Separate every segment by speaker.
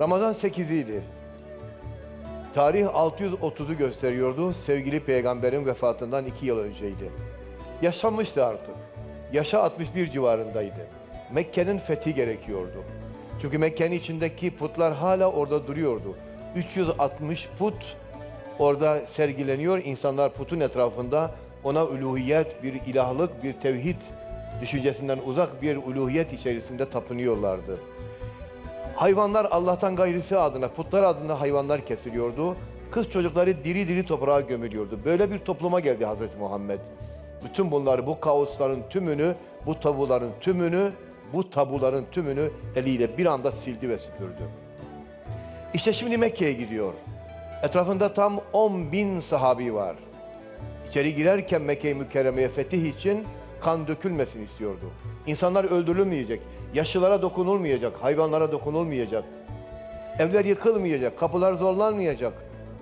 Speaker 1: Ramazan 8'iydi. Tarih 630'u gösteriyordu. Sevgili peygamberin vefatından iki yıl önceydi. Yaşanmıştı artık. Yaşa 61 civarındaydı. Mekke'nin fethi gerekiyordu. Çünkü Mekke'nin içindeki putlar hala orada duruyordu. 360 put orada sergileniyor. İnsanlar putun etrafında ona uluhiyet, bir ilahlık, bir tevhid düşüncesinden uzak bir uluhiyet içerisinde tapınıyorlardı. Hayvanlar Allah'tan gayrısı adına, putlar adına hayvanlar kesiliyordu. Kız çocukları diri diri toprağa gömülüyordu. Böyle bir topluma geldi Hazreti Muhammed. Bütün bunları, bu kaosların tümünü, bu tabuların tümünü, bu tabuların tümünü eliyle bir anda sildi ve süpürdü. İşte şimdi Mekke'ye gidiyor. Etrafında tam 10 bin sahabi var. İçeri girerken Mekke-i Mükerreme'ye fetih için kan dökülmesin istiyordu. İnsanlar öldürülmeyecek, yaşlılara dokunulmayacak, hayvanlara dokunulmayacak. Evler yıkılmayacak, kapılar zorlanmayacak.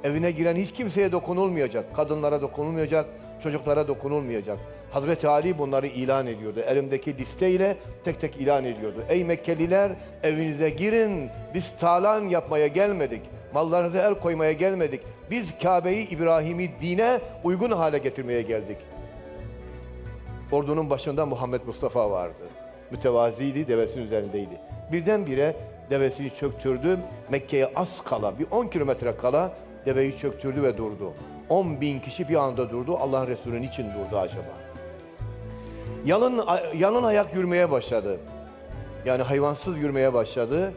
Speaker 1: Evine giren hiç kimseye dokunulmayacak, kadınlara dokunulmayacak, çocuklara dokunulmayacak. Hazreti Ali bunları ilan ediyordu. Elimdeki listeyle tek tek ilan ediyordu. Ey Mekkeliler evinize girin. Biz talan yapmaya gelmedik. Mallarınıza el koymaya gelmedik. Biz Kabe'yi İbrahim'i dine uygun hale getirmeye geldik. Ordunun başında Muhammed Mustafa vardı. Mütevaziydi, devesinin üzerindeydi. Birdenbire devesini çöktürdü. Mekke'ye az kala, bir 10 kilometre kala deveyi çöktürdü ve durdu. 10 bin kişi bir anda durdu. Allah Resulü'nün için durdu acaba. Yalın, yalın ayak yürümeye başladı. Yani hayvansız yürümeye başladı.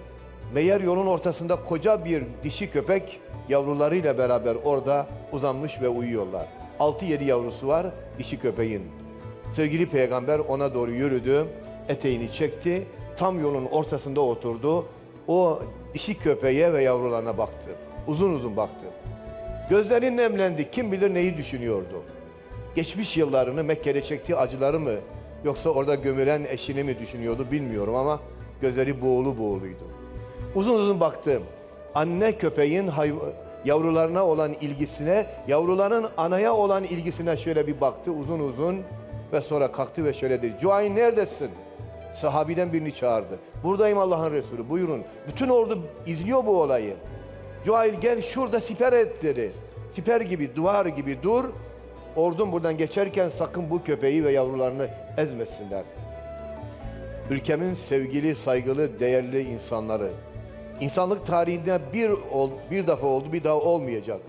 Speaker 1: Meğer yolun ortasında koca bir dişi köpek yavrularıyla beraber orada uzanmış ve uyuyorlar. 6-7 yavrusu var dişi köpeğin. Sevgili peygamber ona doğru yürüdü, eteğini çekti, tam yolun ortasında oturdu. O dişi köpeğe ve yavrularına baktı. Uzun uzun baktı. Gözleri nemlendi. Kim bilir neyi düşünüyordu. Geçmiş yıllarını Mekke'de çektiği acıları mı yoksa orada gömülen eşini mi düşünüyordu bilmiyorum ama gözleri boğulu boğuluydu. Uzun uzun baktı. Anne köpeğin yavrularına olan ilgisine, yavruların anaya olan ilgisine şöyle bir baktı uzun uzun ve sonra kalktı ve şöyle dedi. Cuayn neredesin? Sahabiden birini çağırdı. Buradayım Allah'ın Resulü buyurun. Bütün ordu izliyor bu olayı. Cuail gel şurada siper et dedi. Siper gibi, duvar gibi dur. Ordun buradan geçerken sakın bu köpeği ve yavrularını ezmesinler. Ülkemin sevgili, saygılı, değerli insanları. İnsanlık tarihinde bir, bir defa oldu, bir daha olmayacak.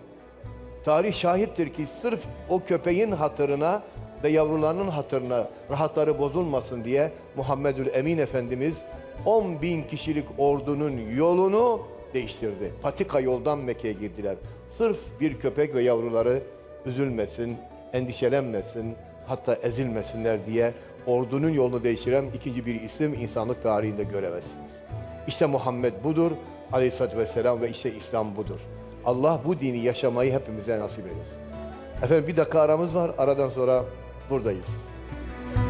Speaker 1: Tarih şahittir ki sırf o köpeğin hatırına ve yavrularının hatırına rahatları bozulmasın diye Muhammedül Emin Efendimiz 10 bin kişilik ordunun yolunu değiştirdi. Patika yoldan Mekke'ye girdiler. Sırf bir köpek ve yavruları üzülmesin, endişelenmesin, hatta ezilmesinler diye ordunun yolunu değiştiren ikinci bir isim insanlık tarihinde göremezsiniz. İşte Muhammed budur, aleyhissalatü vesselam ve işte İslam budur. Allah bu dini yaşamayı hepimize nasip eylesin. Efendim bir dakika aramız var, aradan sonra buradayız.